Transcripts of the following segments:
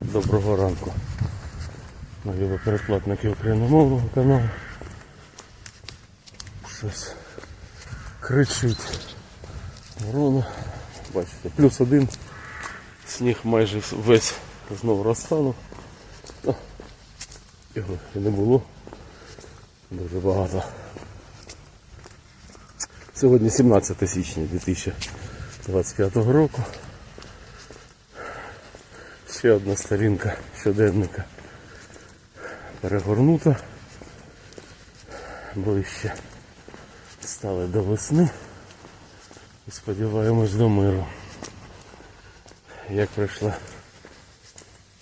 Доброго ранку. Нові передплатники україномовного каналу. Щось кричить. Ворона. Бачите, плюс один. Сніг майже весь знову розтанув. Його і не було. Дуже багато. Сьогодні 17 січня 2025 року. Ще одна сторінка щоденника перегорнута. Ближче стали до весни. І сподіваємось до миру. Як пройшла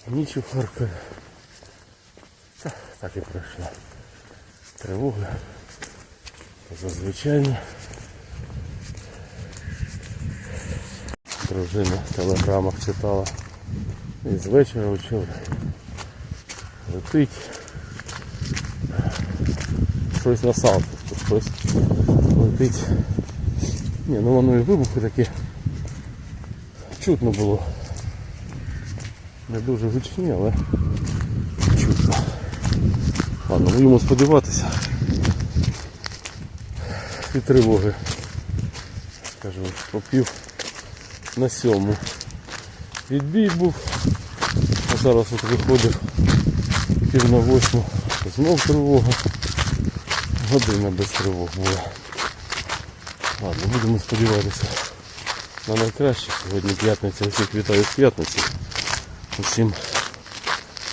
ніч у Харкові. Та, так і пройшла. Тривога. Зазвичайно. Дружина в телеграмах читала. І з вечора вчора летить щось на салку, щось летить. Ні, ну воно і вибухи такі чутно було. Не дуже гучні, але чутно. Ладно, будемо сподіватися. І тривоги. Кажу, попів на сьому. Відбій був. Зараз от виходив пів на восьму. Знов тривога. Година без тривог була. Ладно, будемо сподіватися на найкраще. Сьогодні п'ятниця, усіх вітаю з п'ятниці. Усім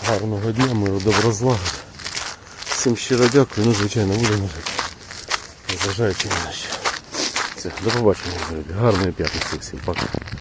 гарного дня, миру, добра злагоди. Всім щиро дякую, ну звичайно будемо жити. Незважаючи ні на що. Все, до побачення, друзі. Гарної п'ятниці всім. Пока.